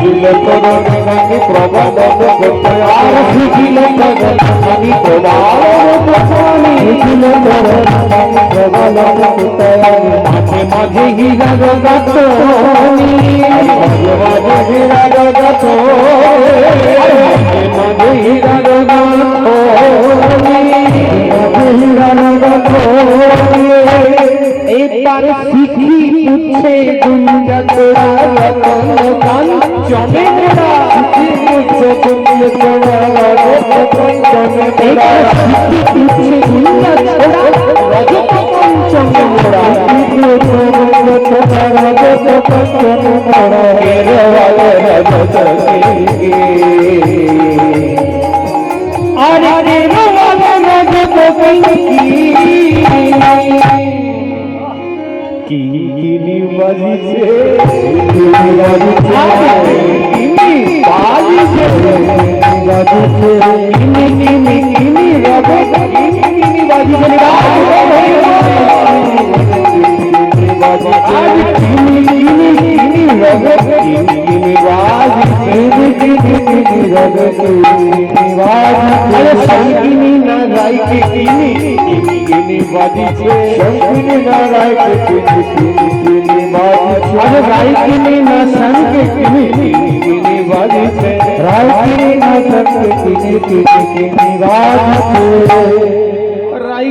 মাঝে মাঝে হীরা গাত মাঝে মাঝে হীরা গাত মাঝে মাঝে হীরা গাত এবার শিখি পুছে গুঞ্জা তোরা রতন কান জমে মোরা শিখি পুছে তোরা রতন জমে মোরা শিখি পুছে গুঞ্জা তোরা রতন জমে মোরা শিখি পুছে গুঞ্জা তোরা রতন জমে মোরা কিনি বাজিছে কিনি বাজিছে কিনি বাজিছে বাজিছে কিনি কিনি কিনি রবে কিনি কিনি বাজিছে আজ কিনি কিনি কিনি রবে কিনি কিনি বাজিছে কিনি কিনি রবে কিনি বাজিছে আরে সঙ্গিনী না রাইকে কিনি কিনি কিনি বাজিছে সঙ্গিনী না রাইকে কিনি কিনি কিনি বাজিছে আরে রাইকিনি না সঙ্গে কিনি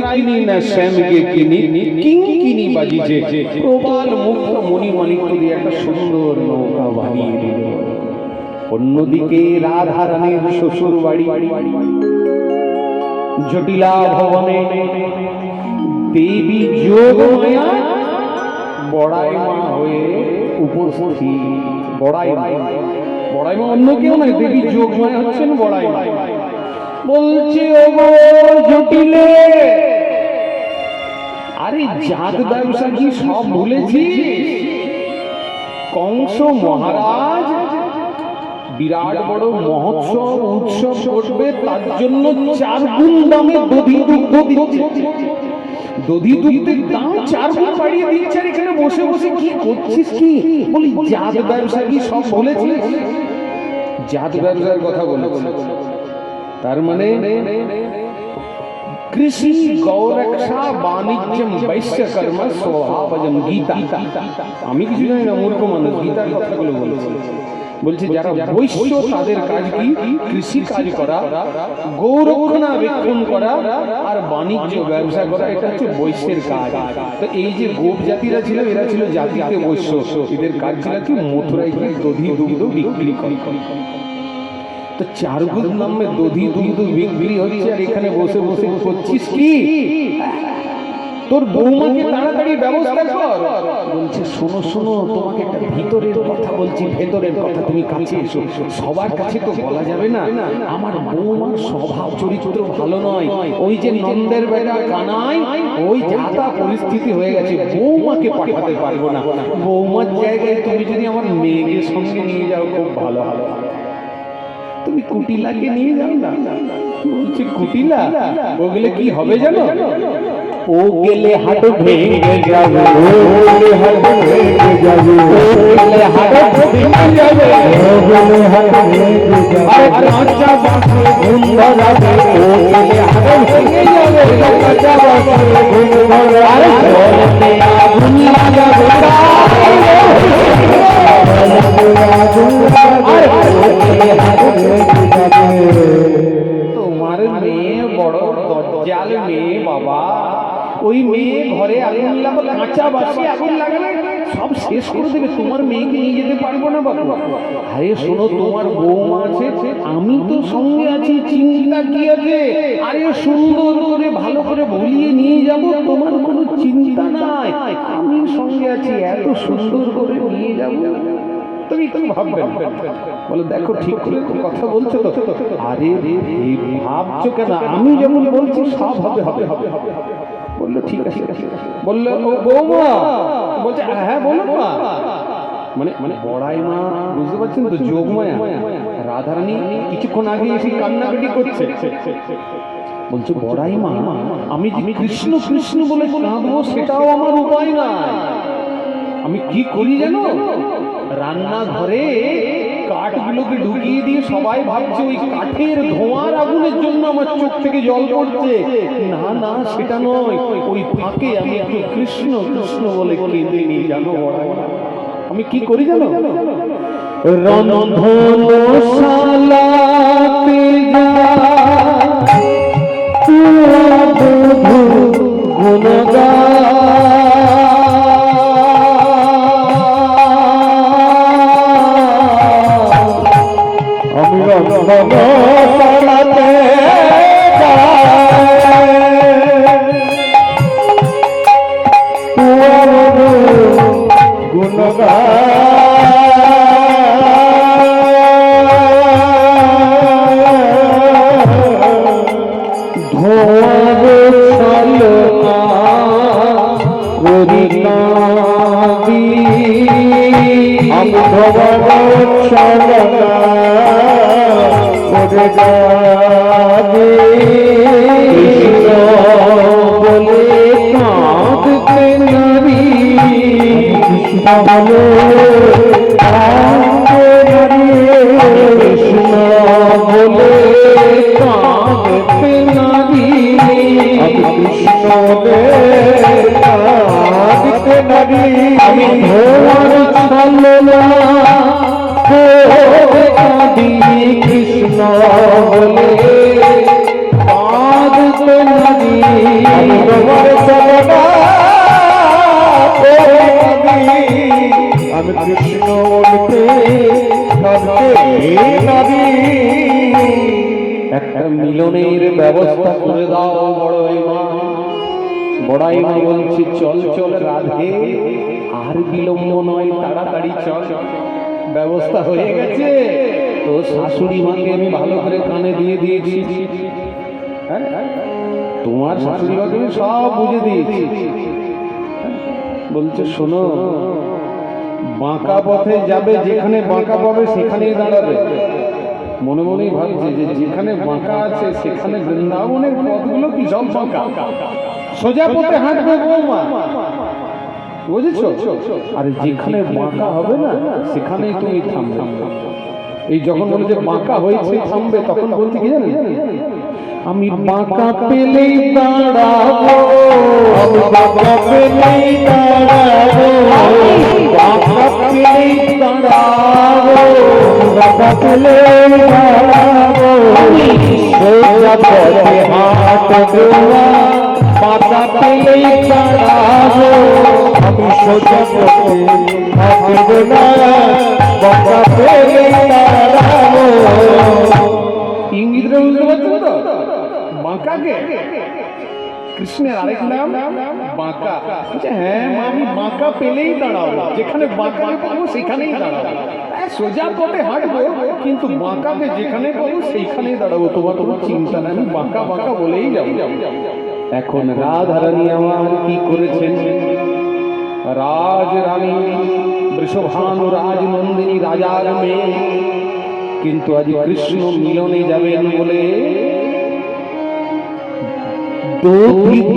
কিনি না সঙ্গে কিনি কিনি কিনি বাজিছে রাইকিনি কিনি কিং কিনি বাজিছে প্রবাল দিয়ে একটা সুন্দর নৌকা বানিয়ে অন্যদিকে রাধা রানীর শ্বশুর বাড়ি জটিলা ভবনে দেবী যোগমায়া বড়াই হয়ে উপস্থিত। বড়াই বড়াই অন্য কেউ দেবী যোগমায়া হচ্ছেন বড়াই বলছে, ও জটিলে, আরে জাত ব্যবসা কি সব ভুলেছি কংস মহারাজ, বিরাট বড় মহোৎসব, উৎসব করবে তার জন্য চার গুণ দামে দধি দধি দুগ্ধের দাম চার গুণ বাড়িয়ে এখানে বসে বসে কি করছিস কি? বলি, জাত ব্যবসা কি সব জাত ব্যবসার কথা বলেছি তার মানে কৃষি, গৌরক্ষা, বাণিজ্যম বৈশ্য গীতা। আমি কিছু জানি না, মূর্খ মানুষ, গীতার কথাগুলো বলেছি বলছে যারা বৈশ্য তাদের কাজ কি কৃষি কাজ করা গৌরক্ষণাবেক্ষণ করা আর বাণিজ্য ব্যবসা করা এটা হচ্ছে বৈশ্যের কাজ। তো এই যে গোপ জাতিরা ছিল এরা ছিল জাতিতে বৈশ্য। এদের কাজ ছিল কি মথুরায় গিয়ে দধি দুগ্ধ বিক্রি করে। তো চার গুণ নামে দধি দুগ্ধ বিক্রি হচ্ছে আর এখানে বসে বসে করছিস কি? তোর বৌমাকে তাড়াতাড়ি ব্যবস্থা কর। বলছে শোনো শোনো তোমাকে একটা ভিতরের কথা বলছি ভেতরের কথা। তুমি কাছে এসো। সবার কাছে তো বলা যাবে না। আমার বৌমার স্বভাব চরিত্র ভালো নয়। ওই যে নন্দের বেটা কানাই ওই যাতা পরিস্থিতি হয়ে গেছে। বৌমাকে পাঠাতে পারব না। বৌমার জায়গায় তুমি যদি আমার মেয়েকে সঙ্গে নিয়ে যাও খুব ভালো হবে তুমি কুটিলাকে নিয়ে যাও না? বলছি কুটিলা? ওগুলো কি হবে জানো ও গেলে হাট ভেঙে যাবে ও গেলে হাট ভেঙে যাবে ও গেলে হাট ভেঙে যাবে ও গেলে হাট ভেঙে যাবে আরে কাঁচা বাঁশে ঘুম ধরাবে ও গেলে হাট ভেঙে যাবে কাঁচা বাঁশে ঘুম ধরাবে আরে জলেতে ঘরে আগুন লাগাবে কাঁচা বাসি, আগুন লাগালে সব শেষ করে দেবে। তোমার মেয়েকে নিয়ে যেতে পারব না বাবু। আরে শোনো, তোমার বৌমা আছে, আমি তো সঙ্গে আছি, চিন্তা কি আছে? আরে সুন্দর করে, ভালো করে ভুলিয়ে নিয়ে যাব, তোমার কোনো চিন্তা নাই। আমি সঙ্গে আছি, এত সুন্দর করে নিয়ে যাব। বলে, দেখো, ঠিক কথা বলছো তো। আরে ভাবছ কেন? আমি যেমন বলছি, সব হবে হবে হবে হবে হবে। বলল ঠিক আছে। বলল বৌমা। বলছে হ্যাঁ বলো মা মানে মানে বড়াই মা বুঝতে পারছেন তো যোগমায়া। রাধারানী কিছুক্ষণ আগে এসে কান্নাকাটি করছে। বলছে বড়াই মা আমি যে কৃষ্ণ কৃষ্ণ বলে কাঁদবো সেটাও আমার উপায় না আমি কি করি জানো? রান্নাঘরে কাঠগুলোকে ঢুকিয়ে দিয়ে সবাই ভাবছে, ওই কাঠের ধোঁয়ার আগুনের জন্য আমার চোখ থেকে জল পড়ছে। না না, সেটা নয়। ওই ফাঁকে আমি একটু কৃষ্ণ কৃষ্ণ বলে কেঁদে নিয়ে জানো আমি কি করি জানো? রন্ধনশালাতে আমি রন্ধনশালাতে চল চল রাধে। আর বিলম্ব নয়, তাড়াতাড়ি চল। ব্যবস্থা হয়ে গেছে। তো শাশুড়ি মাকে আমি ভালো করে কানে দিয়ে দিয়েছি। হ্যাঁ? তোমার শাশুড়ি মাকে আমি সব বুঝে দিয়েছি। বলছে, শোনো, বাঁকা পথে যাবে, যেখানে বাঁকা পাবে, সেখানেই দাঁড়াবে। মনে মনেই ভাবছে যে যেখানে বাঁকা আছে, সেখানে বৃন্দাবনের পথগুলো কি সব বাঁকা? সোজা পথে হাঁটবে বৌমা। বুঝেছ? আর যেখানে বাঁকা হবে না সেখানেই তুমি থামবে। এই যখন বলে যে বাঁকা হয়েছে থামবে তখন বলতে কি জানেন আমি বাঁকা পেলেই দাঁড়াবো। বাবা পেলেই দাঁড়াবো। বাবা পেলেই দাঁড়াবো। বাবা পেলেই দাঁড়াবো। সোজা পথে হাট আমি কৃষ্ণের আরেক নাম বাঁকা বলছে, হ্যাঁ আমি বাঁকা পেলেই দাঁড়াবো যেখানে বাঁকা পাবো সেখানেই দাঁড়াবো সোজা পথে হাঁটবো কিন্তু বাঁকাকে যেখানে পাবো সেইখানেই দাঁড়াবো। তোমার কোনো চিন্তা নেই আমি বাঁকা বাঁকা বলেই যাব। এখন রাধারানী আমার কি করেছেন? রাজ রানী বৃষভানু রাজনন্দিনী রাজার মেয়ে। কিন্তু আজ কৃষ্ণ মিলনে যাবেন বলে দুগ্ধ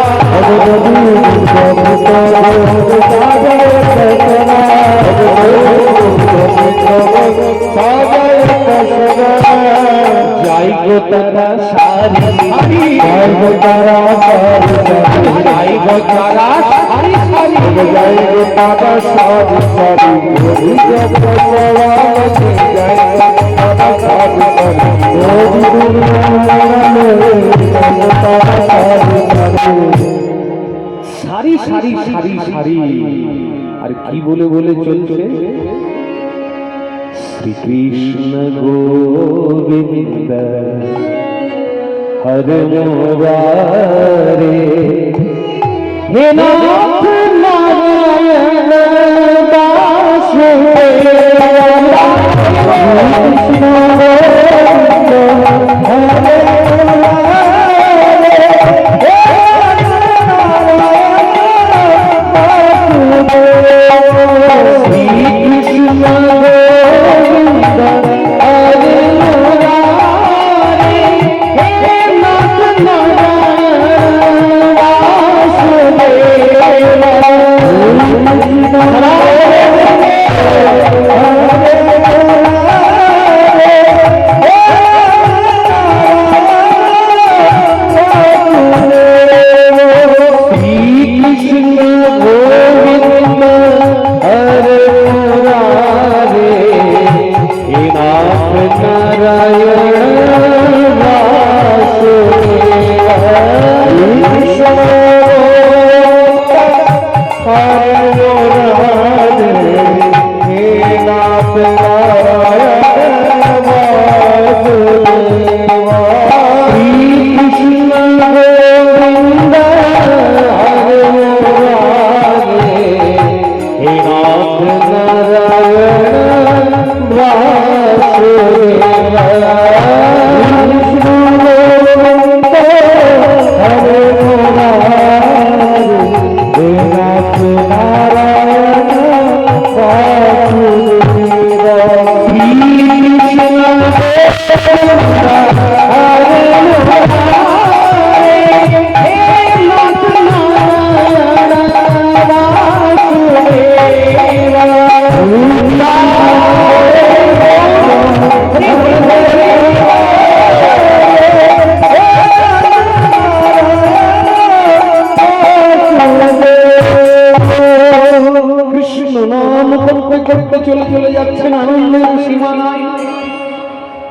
তারা সারি সারি যাই গো তারা সারি সারি যাই গো তারা সারি সারি যাই গো তারা সারি সারি হরি জপ সবাবতে যাই গো তারা সারি সারি হরি গুরু নামে যাই গো তারা সারি সারি সারি সারি সারি সারি আর কি বলে বলে চলছে? শ্রীকৃষ্ণ গোবিন্দ, হরে মুরারে হে নাথ নারায়ণ দাস কৃষ্ণ গোবিন্দ, হরে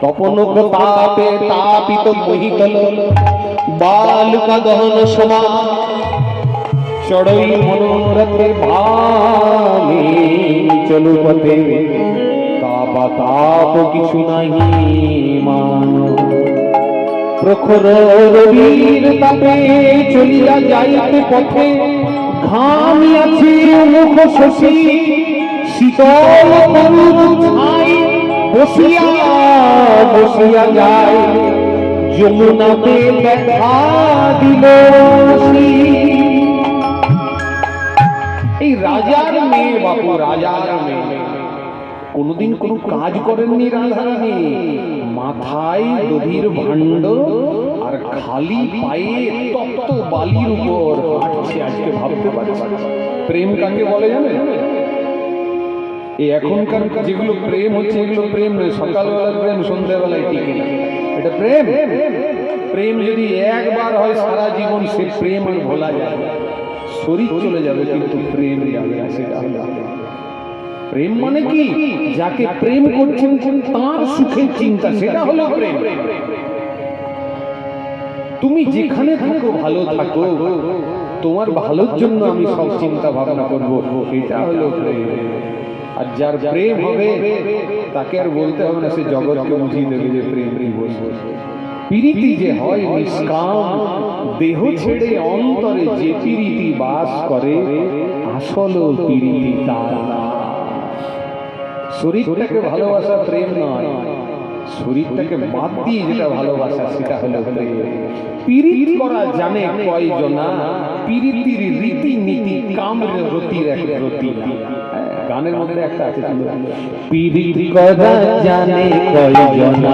তপন তাপে তাপিত মহিতল। বালুকা দহন সমান চড়ই মনোরথে ভালে চলু পথে তাপা তাপ কিছু নাহি মান প্রখর রবির তাপে চলিয়া যাইতে পথে ঘামিয়াছে মুখ শশী। শীতল তরুণ ছাই বসিয়া বসিয়া যায়। যমুনাতে দেখা এই রাজার মেয়ে বাপু, রাজার মেয়ে। কোনোদিন কোনো কাজ করেননি রাধারানী। মাথায় দধির ভাণ্ড আর খালি পায়ে তপ্ত বালির উপর হাঁটছে আজকে ভাবতে পারছি। প্রেম কাকে বলে জানেন? এখনকার যেগুলো প্রেম হচ্ছে এগুলো প্রেম নয় সকালবেলা প্রেম সন্ধ্যাবেলায় টিকে না। এটা প্রেম। প্রেম যদি একবার হয় সারা জীবন সে প্রেম আর ভোলা যায় শরীর চলে যাবে কিন্তু প্রেম যাবে না, সেটা প্রেম মানে কি? যাকে প্রেম করছেন তার সুখের চিন্তা সেটা হলো প্রেম। তুমি যেখানে থাকো ভালো থাকো। তোমার ভালোর জন্য আমি সব চিন্তা ভাবনা করব এটা হলো প্রেম। আর যার প্রেম হবে, তাকে আর বলতে হবে না, সে জগৎকে বুঝিয়ে দেবে যে প্রেম কি বলব প্রীতি যে হয় নিষ্কাম, দেহ ছেড়ে অন্তরে যে প্রীতি বাস করে, আসল প্রীতি তার শরীরটাকে ভালোবাসা প্রেম নয়, শরীরটাকে বাদ দিয়ে যেটা ভালোবাসা, সেটা হলো পিরিত করা জানে কয়জনা, পিরিতির রীতি নীতি কামের রতির এক রতি গানের মধ্যে একটা আছে। পীড়িত করা জানে জানে জানে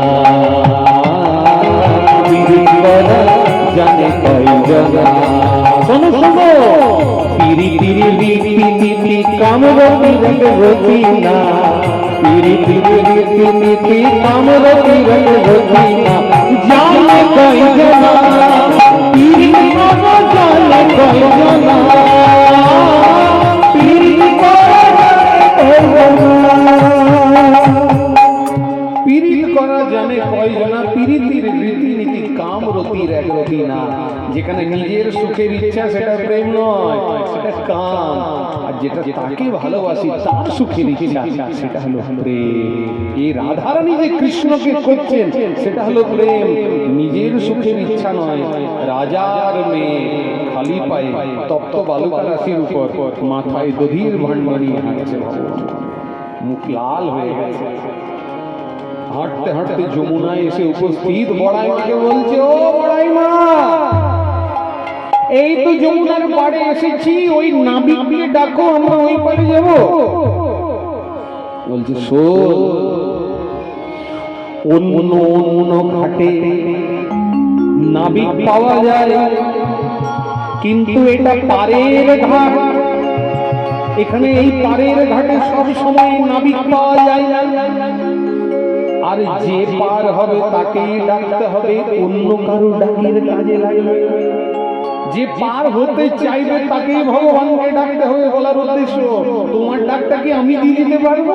যেখানে নিজের সুখের ইচ্ছা সেটা প্রেম নয়, সেটা কাম আর যেটা তাকে ভালোবাসি, তার সুখের ইচ্ছা, সেটা হলো প্রেম। এই রাধারানী যে কৃষ্ণকে করছেন সেটা হলো প্রেম। নিজের সুখের ইচ্ছা নয়, রাজার মেয়ে। খালি পায়ে তপ্ত বালুকা উপর মাথায় দধির ভাণ্ড নিয়ে হাঁটছে মুখ লাল হয়ে গেছে। হাঁটতে হাঁটতে যমুনায় এসে উপস্থিত বড়াই মাকে বলছে ও বড়াই মা এই তো যমুনার পাড়ে এসেছি ওই নাবিককে ডাকো আমরা ওই পাড়ে যাব। বলছে সো অন্য অন্য ঘাটে নাবিক পাওয়া যায়। কিন্তু এটা পারের ঘাট। এখানে এই পারের ঘাটে সব সময় নাবিক পাওয়া যায়। আর যে পার হবে তাকেই ডাকতে হবে অন্য কারও ডাকের কাজে লাগবে। যে পার হতে চাইবে তাকেই ভগবানকে ডাকতে হবে বলার উদ্দেশ্য। তোমার ডাকটা কি আমি দিয়ে দিতে পারব।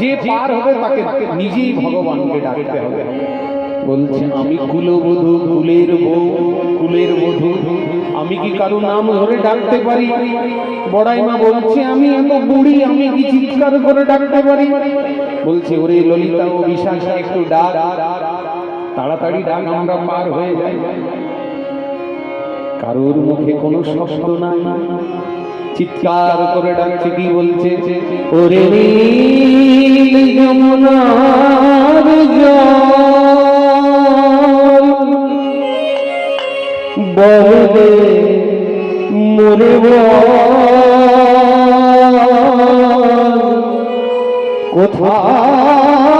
যে পার হবে তাকে নিজেই ভগবানকে ডাকতে হবে। বলছে আমি কুলবধূ কুলের বউ কুলের বধূ। আমি কি কারও নাম ধরে ডাকতে পারি? বড়াই মা বলছে, আমি এত বুড়ি, আমি কি চিৎকার করে ডাকতে পারি? বলছে, ওরে ললিতা ও বিশাখা একটু ডাক। তাড়াতাড়ি ডাক, আমরা পার হয়ে যাই। কারোর মুখে কোনো শব্দ নাই। চিৎকার করে ডাকছে, কি বলছে? ওরে যমুনার জল মরে কোথায়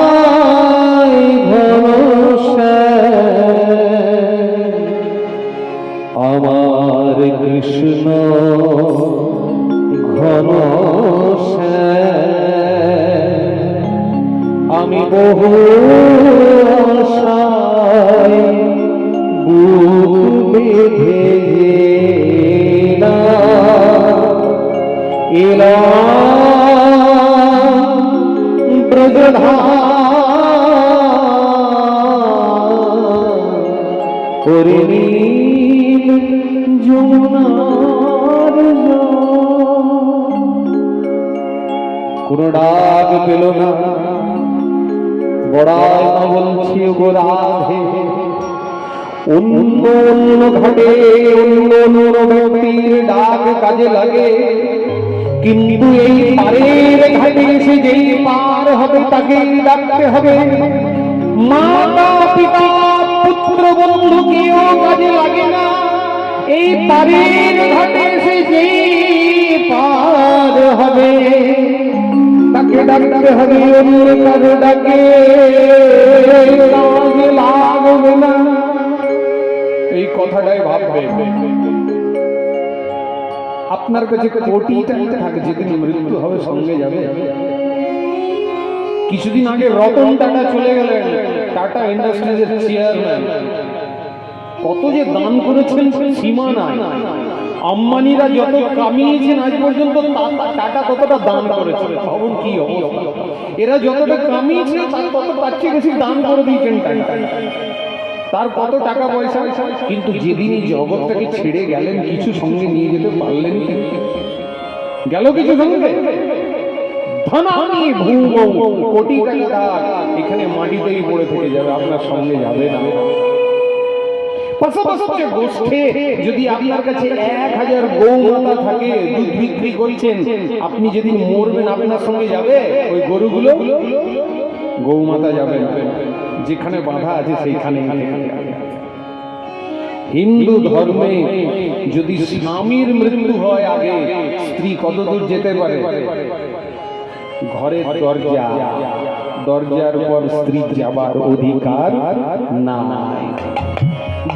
ভরসা আমার কৃষ্ণ ঘন আমি বহু পেল না। বড়াই না বলছি গো রাধে। অন্য অন্য ঘাটে অন্য অন্য ডাক কাজে লাগে। কিন্তু এই পারের ঘাটে এসে যেই পার হবে তাকে ডাকতে হবে। মাতা, পিতা, পুত্র, বন্ধু কেউ কাজে লাগে না। এই পারের ঘাটে এসে যেই পার হবে। তাকে ডাকতে হবে অন্য কারও ডাকে। এই কথাটাই ভাববে। আপনার কাছে কোটি টাকা থাকে, যেদিন মৃত্যু হবে সঙ্গে যাবে। কিছুদিন আগে রতন টাটা চলে গেলেন, টাটা ইন্ডাস্ট্রিজের চেয়ারম্যান কত যে দান করেছেন, সীমা নাই। আম্বানিরা যত কামিয়েছেন আজ পর্যন্ত টা- টাটা ততটা দান করেছেন ভাবুন কি এরা যতটা কামিয়েছে তত তার চেয়ে বেশি দান করে দিয়েছেন তার কত টাকা পয়সা? কিন্তু যেদিন এই জগৎটাকে ছেড়ে গেলেন, কিছু সঙ্গে নিয়ে যেতে পারলেন গেল কিছু সঙ্গে? টাকা, এখানে মাটিতেই পড়ে থেকে যাবে, আপনার সঙ্গে যাবে না। পাশাপাশি গোষ্ঠে যদি আপনার কাছে এক হাজার গৌমাতা থাকে দুধ বিক্রি করছেন আপনি যেদিন মরবেন আপনার সঙ্গে যাবে? ওই গরুগুলো? গৌমাতা যাবে না। যেখানে বাধা আছে সেইখানে হিন্দু ধর্মে যদি স্বামীর মৃত্যু হয় আগে স্ত্রী কতদূর যেতে পারে? ঘরের দরজা। দরজার পর স্ত্রী যাবার অধিকার না নাই।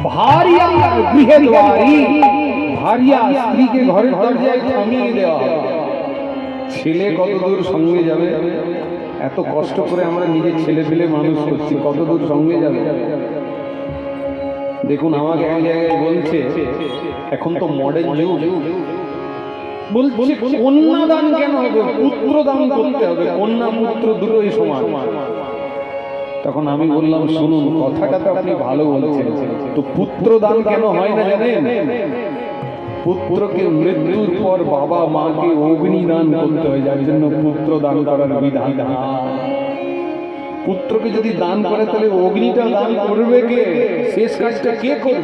ভারিয়া গৃহে দ্বারি ভারিয়া স্ত্রীকে ঘরের দরজায় থামিয়ে দেওয়া ছেলে কতদূর সঙ্গে যাবে? এত কষ্ট করে আমরা নিজের ছেলে পেলে মানুষ করছি কতদূর সঙ্গে যাবে? দেখুন আমাকে এক জায়গায় বলছে, এখন তো মডেল যুগ। বলছি কেন হবে? পুত্র দান করতে হবে, কন্যা পুত্র দুটোই সমান। তখন আমি বললাম, শুনুন, কথাটা তো আপনি ভালো বলছেন। তো পুত্র দান কেন হয় না জানেন? পুত্রকে মৃত্যুর পর বাবা মাকে অগ্নি দান করতে হয়, যার জন্য পুত্র দান করার বিধান পুত্রকে যদি দান করে, তাহলে অগ্নিটা দান করবে কে? শেষ কাজটা কে করবে?